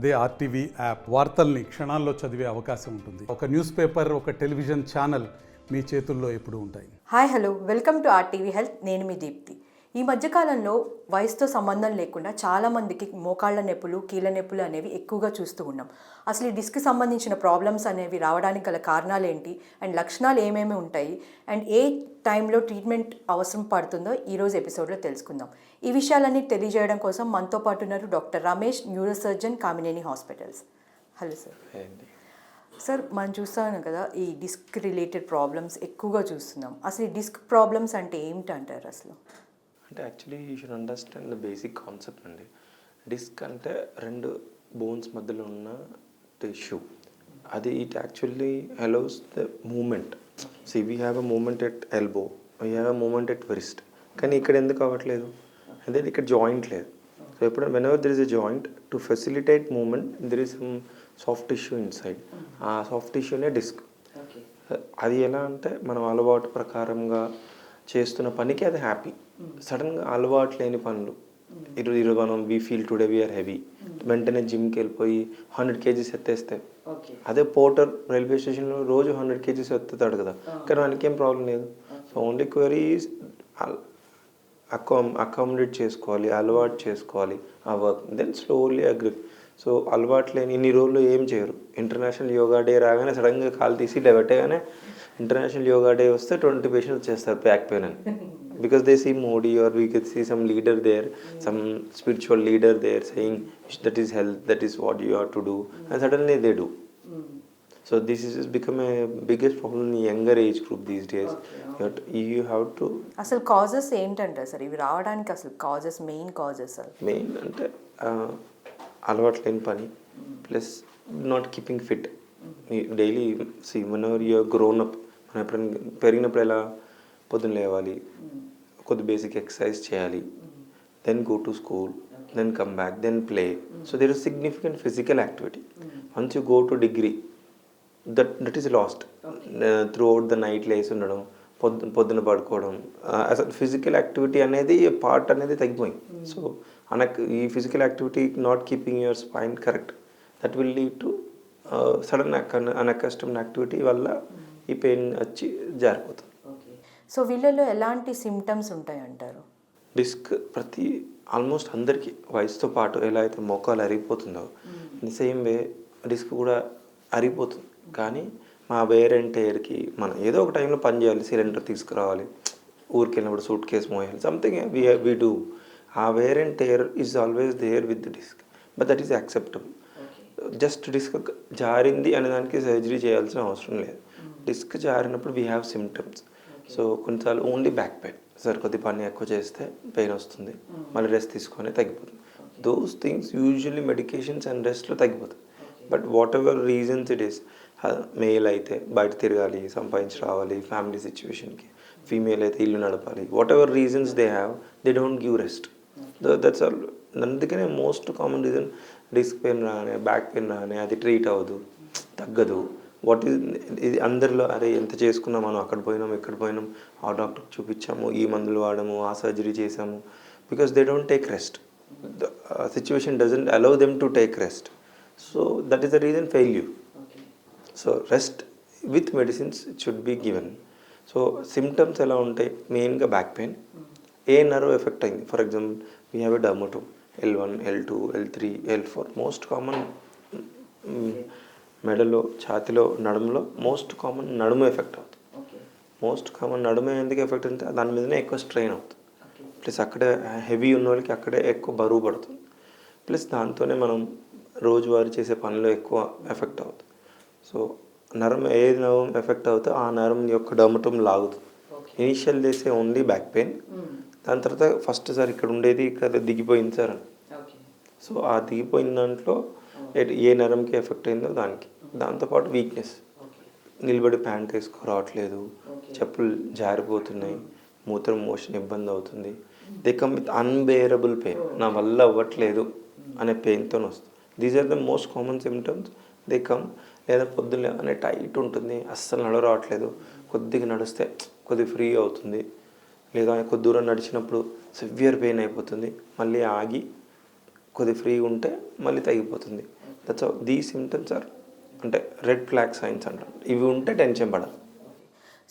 అదే RTV app వార్తల్ని క్షణాల్లో చదివే అవకాశం ఉంటుంది. ఒక న్యూస్ పేపర్ ఒక టెలివిజన్ ఛానల్ మీ చేతుల్లో ఎప్పుడు ఉంటాయి. Hi hello. Welcome to RTV health. నేను మీ దీప్తి. ఈ మధ్యకాలంలో వయసుతో సంబంధం లేకుండా చాలామందికి మోకాళ్ళ నొప్పులు కీళ్ళ నొప్పులు అనేవి ఎక్కువగా చూస్తూ ఉన్నాం. అసలు ఈ డిస్క్ సంబంధించిన ప్రాబ్లమ్స్ అనేవి రావడానికి గల కారణాలు ఏంటి? అండ్ లక్షణాలు ఏమేమి ఉంటాయి? అండ్ ఏ టైంలో ట్రీట్మెంట్ అవసరం పడుతుందో ఈరోజు ఎపిసోడ్లో తెలుసుకుందాం. ఈ విషయాలన్నీ తెలియజేయడం కోసం మనతో పాటు ఉన్నారు doctor Ramesh neurosurgeon Kamineni hospitals. Hello sir. Sir మనం చూస్తాను కదా ఈ డిస్క్ రిలేటెడ్ ప్రాబ్లమ్స్ ఎక్కువగా చూస్తున్నాం. అసలు ఈ డిస్క్ ప్రాబ్లమ్స్ అంటే ఏమిటి అంటారు అసలు? అంటే actually you should understand the basic concept అండి. డిస్క్ అంటే రెండు బోన్స్ మధ్యలో ఉన్న టిష్యూ అది it actually allows the movement see we have a movement at elbow we have a movement at wrist కానీ ఇక్కడ ఎందుకు అవ్వట్లేదు? అదే ఇక్కడ జాయింట్ లేదు. సో ఎప్పుడు whenever there is a joint to facilitate movement there is some soft tissue inside ఆ soft టిష్యూనే డిస్క్ అది ఎలా అంటే మనం అలవాటు ప్రకారంగా చేస్తున్న పనికి అది హ్యాపీ సడన్గా అలవాటు లేని పనులు. ఈరోజు ఈరోజు మనం we feel today we are heavy వెంటనే జిమ్కి వెళ్ళిపోయి హండ్రెడ్ కేజీస్ ఎత్తేస్తే. అదే పోర్టర్ రైల్వే స్టేషన్లో రోజు హండ్రెడ్ కేజీస్ ఎత్తుతాడు కదా. కానీ వానికి ఏం ప్రాబ్లం లేదు. So only query accom accommodate చేసుకోవాలి అలవాటు చేసుకోవాలి ఆ work then slowly agree so అలవాటు లేని ఇన్ని రోజులు ఏం చేయరు. ఇంటర్నేషనల్ యోగా డే రాగానే సడన్గా కాలు తీసి ఇట్లా పెట్టగానే ఇంటర్నేషనల్ యోగా డే వస్తే ట్వంటీ పేషెంట్స్ చేస్తారు బ్యాక్ పెయిన్ అని. Because they see Modi or we can see some leader there some spiritual leader there saying that is health that is what you are to do and suddenly they do so this is become a biggest problem in younger age group these days you have to అసలు causes ఏంటంటారు sir? ఇవి రావడానికి అసలు causes main causes sir main అంటే అలవాటు లేని పని plus not keeping fit daily see whenever you are grown up మనం ఎప్పుడైనా పెరిగినప్పుడు ఎలా పొద్దున్న లేవాలి కొద్ది బేసిక్ ఎక్సర్సైజ్ చేయాలి then go to school then come back then play so there is significant physical activity once you go to degree that that is lost throughout the night లేసి ఉండడం పొద్దు పొద్దున పడుకోవడం అసలు ఫిజికల్ యాక్టివిటీ అనేది part అనేది తగ్గిపోయింది. సో అనక్ ఈ physical activity not keeping your spine correct that will lead to sudden unaccustomed activity వల్ల ఈ పెయిన్ వచ్చి జారిపోతుంది. సో వీళ్ళలో ఎలాంటి సిమ్టమ్స్ ఉంటాయి అంటారు? డిస్క్ ప్రతి ఆల్మోస్ట్ అందరికీ వయసుతో పాటు ఎలా అయితే మోకాలు అరిగిపోతుందో ఇన్ సేమ్ వే డిస్క్ కూడా అరిగిపోతుంది. కానీ మా వేర్ అండ్ టైర్కి మనం ఏదో ఒక టైంలో పని చేయాలి సిలిండర్ తీసుకురావాలి ఊరికి వెళ్ళినప్పుడు suitcase మోయాలి something we we do uh wear and tear is always there with the disc but that is acceptable just disc జారింది అనే దానికి సర్జరీ చేయాల్సిన అవసరం లేదు. డిస్క్ జారినప్పుడు వీ హ్యావ్ సిమ్టమ్స్ సో కొన్నిసార్లు ఓన్లీ బ్యాక్ పెయిన్ సార్ కొద్ది పని ఎక్కువ చేస్తే పెయిన్ వస్తుంది. మళ్ళీ రెస్ట్ తీసుకొని తగ్గిపోతుంది. Those things usually medications and రెస్ట్లో తగ్గిపోతుంది but whatever reasons it is male అయితే బయట తిరగాలి సంపాదించి రావాలి ఫ్యామిలీ సిచ్యువేషన్కి ఫీమేల్ అయితే ఇల్లు నడపాలి whatever reasons they have they don't give rest that's all అందుకనే most common reason disc pain రానే బ్యాక్ పెయిన్ రానే అది ట్రీట్ అవ్వదు తగ్గదు. వాట్ ఈజ్ ఇది అందరిలో అరే ఎంత చేసుకున్నాం మనం అక్కడ పోయినాం ఇక్కడ పోయినాం ఆ డాక్టర్కి చూపించాము ఈ మందులు వాడాము ఆ సర్జరీ చేసాము because they don't take rest situation doesn't allow them to take rest so that is the reason failure so rest with medicines should be given so symptoms ఎలా ఉంటాయి? మెయిన్గా back pain a nerve effect అయింది? For example we have a dermato L one L two L three L four most common మెడలో ఛాతిలో నడుములో most common నడుము effect అవుతుంది. Most common నడుము ఎందుకు ఎఫెక్ట్ అంటే దాని మీదనే ఎక్కువ స్ట్రెయిన్ అవుతుంది. ప్లస్ అక్కడే హెవీ ఉన్న వాళ్ళకి అక్కడే ఎక్కువ బరువు పడుతుంది. ప్లస్ దాంతోనే మనం రోజువారీ చేసే పనిలో ఎక్కువ ఎఫెక్ట్ అవుతుంది. సో నరం ఏది నరం ఎఫెక్ట్ అవుతుందో ఆ నరం యొక్క డమటం లాగుతుంది. ఇనిషియల్ చేసే ఓన్లీ బ్యాక్ పెయిన్ దాని తర్వాత ఫస్ట్ సార్ ఇక్కడ ఉండేది ఇక్కడ దిగిపోయింది సార్ అని. సో ఆ దిగిపోయిన దాంట్లో ఏ- నరంకి ఎఫెక్ట్ అయిందో దానికి. దాంతోపాటు వీక్నెస్ నిలబడి ప్యాంట్ వేసుకో రావట్లేదు. చెప్పులు జారిపోతున్నాయి. మూత్రం మోషన్ ఇబ్బంది అవుతుంది. They come with unbearable pain నా వల్ల అవ్వట్లేదు అనే పెయిన్తో వస్తుంది. These are the most common symptoms they come లేదా పొద్దున్న అనే టైట్ ఉంటుంది. అస్సలు నడ రావట్లేదు. కొద్దిగా నడిస్తే కొద్దిగా ఫ్రీ అవుతుంది. లేదా కొద్ది దూరం నడిచినప్పుడు సివియర్ పెయిన్ అయిపోతుంది. మళ్ళీ ఆగి కొద్ది ఫ్రీగా ఉంటే మళ్ళీ తగ్గిపోతుంది. దట్స్ దీ సిమ్టమ్స్ ఆర్ అంటే రెడ్ ఫ్లాగ్ సైన్స్ అంటారు. ఇవి ఉంటే టెన్షన్ పడాలి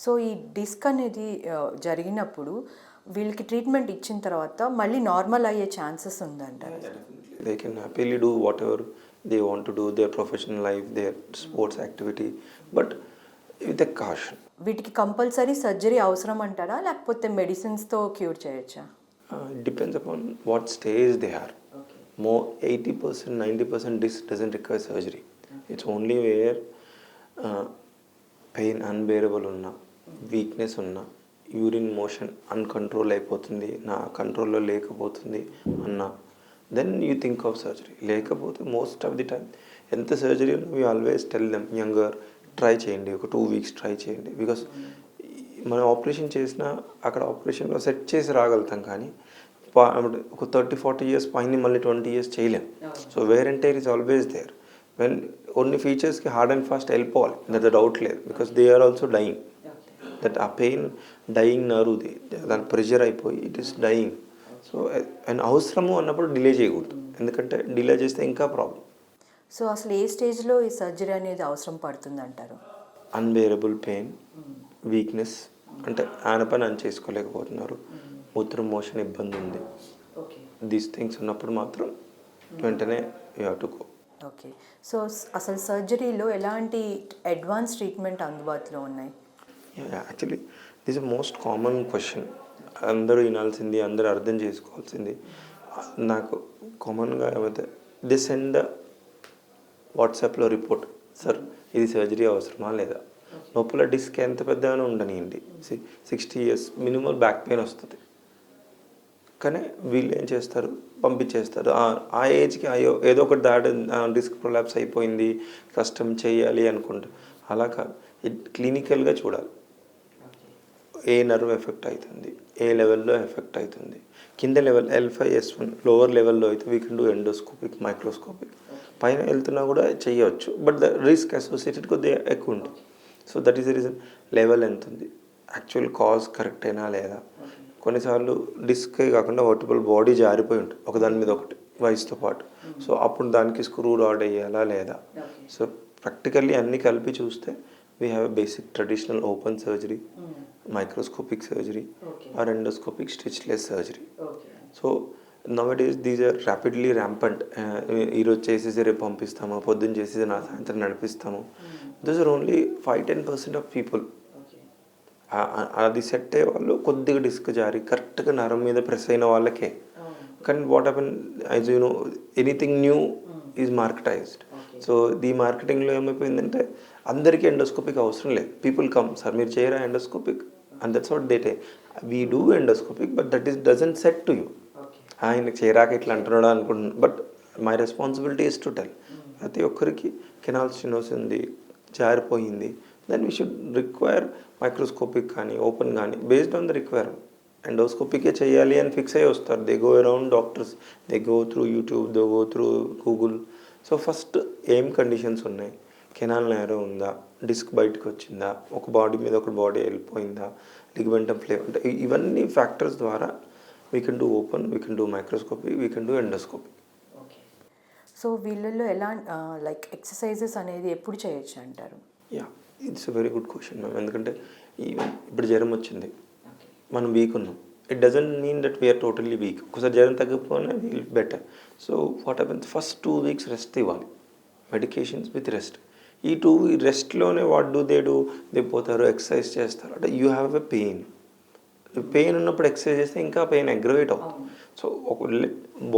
సో ఈ డిస్క్ అనేది జరిగినప్పుడు వీళ్ళకి ట్రీట్మెంట్ ఇచ్చిన తర్వాత మళ్ళీ నార్మల్ అయ్యే ఛాన్సెస్ ఉందంటారు. They can happily do whatever they want to do their professional life their sports activity but with a caution. వీటికి కంపల్సరీ సర్జరీ అవసరం అంటారా? లేకపోతే మెడిసిన్స్తో క్యూర్ చేయొచ్చా? Depends upon what stage they are. More 80% 90% disc doesn't require surgery. It's only where uh, unbearable ఉన్న weakness ఉన్న urine motion uncontrol అయిపోతుంది నా కంట్రోల్లో లేకపోతుంది అన్నా then you think of surgery లేకపోతే మోస్ట్ ఆఫ్ ది టైం ఎంత సర్జరీ ఉన్నా you always tell them younger try చేయండి ఒక టూ వీక్స్ ట్రై చేయండి. బికాస్ మనం ఆపరేషన్ చేసినా అక్కడ ఆపరేషన్లో సెట్ చేసి రాగలుగుతాం కానీ ఒక థర్టీ ఫార్టీ ఇయర్స్ పైన మళ్ళీ ట్వంటీ ఇయర్స్ చేయలేం. So wear and tear is always there when కొన్ని ఫీచర్స్కి హార్డ్ అండ్ ఫాస్ట్ వెళ్ళిపోవాలి. దట్ డౌట్ లేదు. Because they are also dying that uh pain dying నరుది. దాని ప్రెషర్ అయిపోయి it is dying so and అవసరము అన్నప్పుడు డిలే చేయకూడదు. ఎందుకంటే డిలే చేస్తే ఇంకా ప్రాబ్లం సో అసలు ఏ స్టేజ్లో ఈ సర్జరీ అనేది అవసరం పడుతుంది అంటారు అన్బేరబుల్ పెయిన్ వీక్నెస్ అంటే ఆయన పని అని చేసుకోలేకపోతున్నారు మూత్రం మోషన్ ఇబ్బంది ఉంది. దీస్ థింగ్స్ ఉన్నప్పుడు మాత్రం వెంటనే you have to go okay. So అసలు సర్జరీలో ఎలాంటి అడ్వాన్స్ ట్రీట్మెంట్ అందుబాటులో ఉన్నాయి? Actually this most common question అందరూ వినాల్సింది అందరూ అర్థం చేసుకోవాల్సింది. నాకు కామన్గా ఏమైతే ది సెండ్ వాట్సాప్లో రిపోర్ట్ సార్ ఇది సర్జరీ అవసరమా లేదా? నొప్పుల డిస్క్ ఎంత పెద్దగానే ఉండనియండి. Sixty years minimum back pain వస్తుంది. కానీ వీళ్ళు ఏం చేస్తారు? పంపించేస్తారు. ఆ- ఆ ఏజ్కి అయ్యో ఏదో ఒకటి దాడి డిస్క్ ప్రొలాప్స్ అయిపోయింది కష్టం చేయాలి అనుకుంటా అలా కాదు. క్లినికల్గా చూడాలి. ఏ నర్వ్ ఎఫెక్ట్ అవుతుంది? ఏ లెవెల్లో ఎఫెక్ట్ అవుతుంది? కింద level L five S one lower లెవెల్లో అయితే we can do endoscopic microscopic పైన వెళ్తున్నా కూడా చేయవచ్చు. బట్ ద రిస్క్ అసోసియేటెడ్ కొద్దిగా ఎక్కువ ఉంటుంది. So that is the reason level ఎంత ఉంది యాక్చువల్ కాజ్ కరెక్ట్ అయినా లేదా? కొన్నిసార్లు డిస్కే కాకుండా వర్టిబుల్ బాడీ జారిపోయి ఉంటుంది. ఒకదాని మీద ఒకటి వయసుతో పాటు. సో అప్పుడు దానికి స్క్రూ రాడ్ వేయాలా లేదా? సో ప్రాక్టికల్లీ అన్నీ కలిపి చూస్తే we have a basic traditional open surgery microscopic surgery or endoscopic stitchless surgery so nowadays these are rapidly rampant ఈరోజు చేసేసి రేపు పంపిస్తాము పొద్దున్న చేసేసి నా సాయంత్రం నడిపిస్తాము. This are only five ten percent of people అది సెట్ అయ్యే వాళ్ళు కొద్దిగా డిస్క్ జారి కరెక్ట్గా నరం మీద ప్రెస్ అయిన వాళ్ళకే. కానీ what happen as you know anything new is marketized so ఈ మార్కెటింగ్లో ఏమైపోయిందంటే అందరికీ ఎండోస్కోపిక్ అవసరం లేదు. పీపుల్ కమ్ సార్ మీరు చేయరా endoscopic and that's what they they we do endoscopic but that is doesn't set to you ఆయనకి చేరాక ఇట్లా అంటున్నాడు అనుకుంటున్నాను but my responsibility is to tell ప్రతి ఒక్కరికి కెనాల్ స్టినోస్ ఉంది జారిపోయింది. Then we should require microscopic కానీ ఓపెన్ కానీ బేస్డ్ ఆన్ ద రిక్వైర్మెంట్ ఎండోస్కోపికే చేయాలి అని ఫిక్స్ అయ్యి వస్తారు. They go around doctors they go through YouTube they go through Google so first ఏం కండిషన్స్ ఉన్నాయి. కెనాల్ నేరో ఉందా? డిస్క్ బయటకు వచ్చిందా? ఒక బాడీ మీద ఒక బాడీ వెళ్ళిపోయిందా? లిగమెంటం ఫ్లేవ్ అంటే ఇవన్నీ ఫ్యాక్టర్స్ ద్వారా we can do open we can do microscopy we can do endoscopy so వీళ్ళల్లో ఎలా లైక్ ఎక్సర్సైజెస్ అనేది ఎప్పుడు చేయొచ్చు అంటారు? Yeah it's very good question ma'am ఎందుకంటే ఇప్పుడు జ్వరం వచ్చింది. మనం వీక్ ఉన్నాం. It doesn't mean that we are totally weak ఒకసారి జ్వరం తగ్గకపోయినా we'll better so what happens first two weeks rest ఇవ్వాలి. మెడికేషన్స్ విత్ రెస్ట్ ఈ two రెస్ట్లోనే what do they do they పోతారు ఎక్సర్సైజ్ చేస్తారు. అంటే you have a pain pain ఉన్నప్పుడు exercise చేస్తే ఇంకా పెయిన్ అగ్రవేట్ అవుతుంది. సో ఒక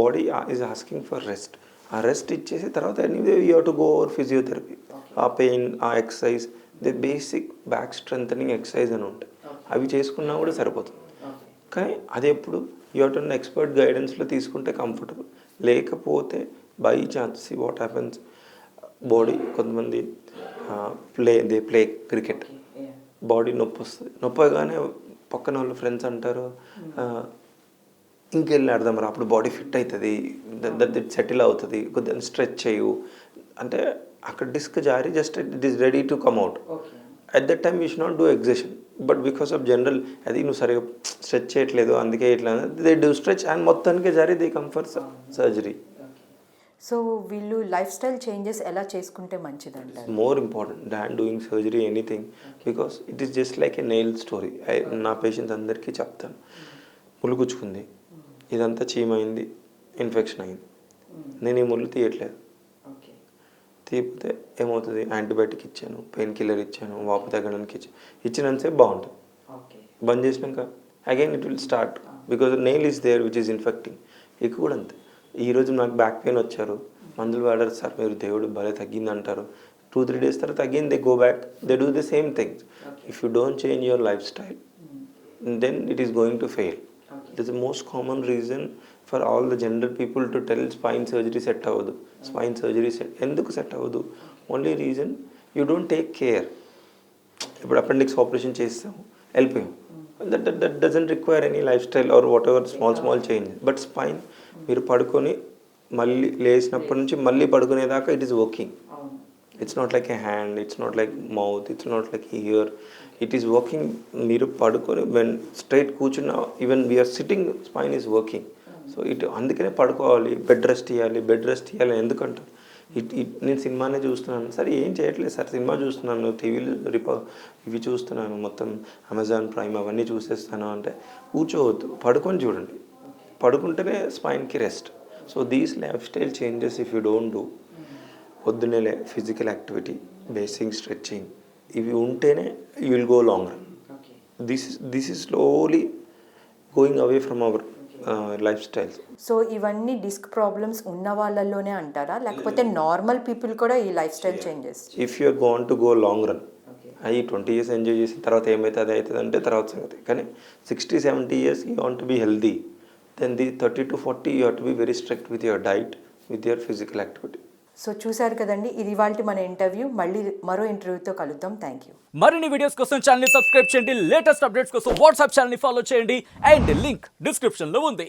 body is asking for rest ఆ రెస్ట్ ఇచ్చేసి తర్వాత anyway you to go over physiotherapy ఆ పెయిన్ ఆ exercise the basic back strengthening exercise అని ఉంటాయి. అవి చేసుకున్నా కూడా సరిపోతుంది. కానీ అది ఎప్పుడు? యూటన్ ఎక్స్పర్ట్ గైడెన్స్లో తీసుకుంటే కంఫర్టబుల్ లేకపోతే by chance what happens body కొంతమంది play they play cricket body నొప్పి వస్తుంది. నొప్పగానే పక్కన వాళ్ళు ఫ్రెండ్స్ అంటారు ఇంకెళ్ళి ఆడదాం రా అప్పుడు బాడీ ఫిట్ అవుతుంది దట్ సెటిల్ అవుతుంది. కొద్దిగా స్ట్రెచ్ చేయు. అంటే అక్కడ డిస్క్ జారి just it is ready to come out at that time you should not do exertion but because of general అది నువ్వు సరిగా స్ట్రెచ్ చేయట్లేదు అందుకే ఇట్లా దే డూ స్ట్రెచ్ అండ్ మొత్తానికి జారి they come for surgery so వీళ్ళు లైఫ్ స్టైల్ చేంజెస్ ఎలా చేసుకుంటే మంచిదంటారు? More important than doing surgery anything because it is just like a nail story నా పేషెంట్స్ అందరికీ చెప్తాను. ముళ్ళు గుచ్చుకుంది. ఇదంతా చీమైంది ఇన్ఫెక్షన్ అయింది. నేను ఈ ముళ్ళు తీయట్లేదు. తీయకపోతే ఏమవుతుంది? యాంటీబయాటిక్ ఇచ్చాను పెయిన్ కిల్లర్ ఇచ్చాను వాపు తగ్గడానికి ఇచ్చాను. ఇచ్చినంతసేపు బాగుంటుంది. బంద్ చేసినాక again it will start. Because nail is there which is infecting. ఇక కూడా అంతే. ఈరోజు నాకు బ్యాక్ పెయిన్ వచ్చారు. మందులు వాడారు. సార్ మీరు దేవుడు భలే తగ్గింది అంటారు. టూ త్రీ డేస్ తర్వాత again they go back. They do the same things. If you don't change your lifestyle then it is going to fail. It is the most common reason for all the general people to tell spine surgery set అవ్వదు. Spine surgery set ఎందుకు set అవ్వదు? Only reason you don't take care ఇప్పుడు appendix operation చేస్తాము. వెళ్ళిపోయాం that that doesn't require any life style or whatever small small change but spine మీరు పడుకొని మళ్ళీ లేచినప్పటి నుంచి మళ్ళీ పడుకునేదాకా it is working it's not like a hand it's not like mouth it's not like here it is working మీరు పడుకొని when straight కూర్చున్న even we are sitting spine is working so it అందుకనే పడుకోవాలి బెడ్ రెస్ట్ ఇవ్వాలి bed rest ఇవ్వాలి ఎందుకంటారు it it నేను సినిమానే చూస్తున్నాను. సరే ఏం చేయట్లేదు. సార్ సినిమా చూస్తున్నాను టీవీలు రిపో ఇవి చూస్తున్నాను మొత్తం అమెజాన్ ప్రైమ్ అవన్నీ చూసేస్తాను అంటే కూర్చోవద్దు. పడుకొని చూడండి. పడుకుంటేనే స్పైన్కి rest so these lifestyle changes if you don't do పొద్దున్నే ఫిజికల్ యాక్టివిటీ బేసిక్ స్ట్రెచ్చింగ్ ఇవి ఉంటేనే you will go long run this this is slowly going away from our lifestyles so ఇవన్నీ డిస్క్ ప్రాబ్లమ్స్ ఉన్న వాళ్ళల్లోనే అంటారా? లేకపోతే నార్మల్ పీపుల్ కూడా ఈ lifestyle changes if you're gonna go long run అవి ట్వంటీ ఇయర్స్ ఎంజాయ్ చేసిన తర్వాత ఏమైతే అది అవుతుంది అంటే తర్వాత సంగతి. కానీ sixty seventy years you want be healthy then the thirty to forty you to be very strict with your diet with your physical activity so చూశారు కదండి ఇది వాళ్ళ మన ఇంటర్వ్యూ. మళ్ళీ మరో ఇంటర్వ్యూతో కలుద్దాం. థ్యాంక్ యూ మరిన్ని వీడియోస్ కోసం ఛానల్ సబ్స్క్రైబ్ చేయండి. లేటెస్ట్ అప్డేట్స్ కోసం వాట్సాప్ ఛానల్ ఫాలో చేయండి. అండ్ లింక్ డిస్క్రిప్షన్లో ఉంది.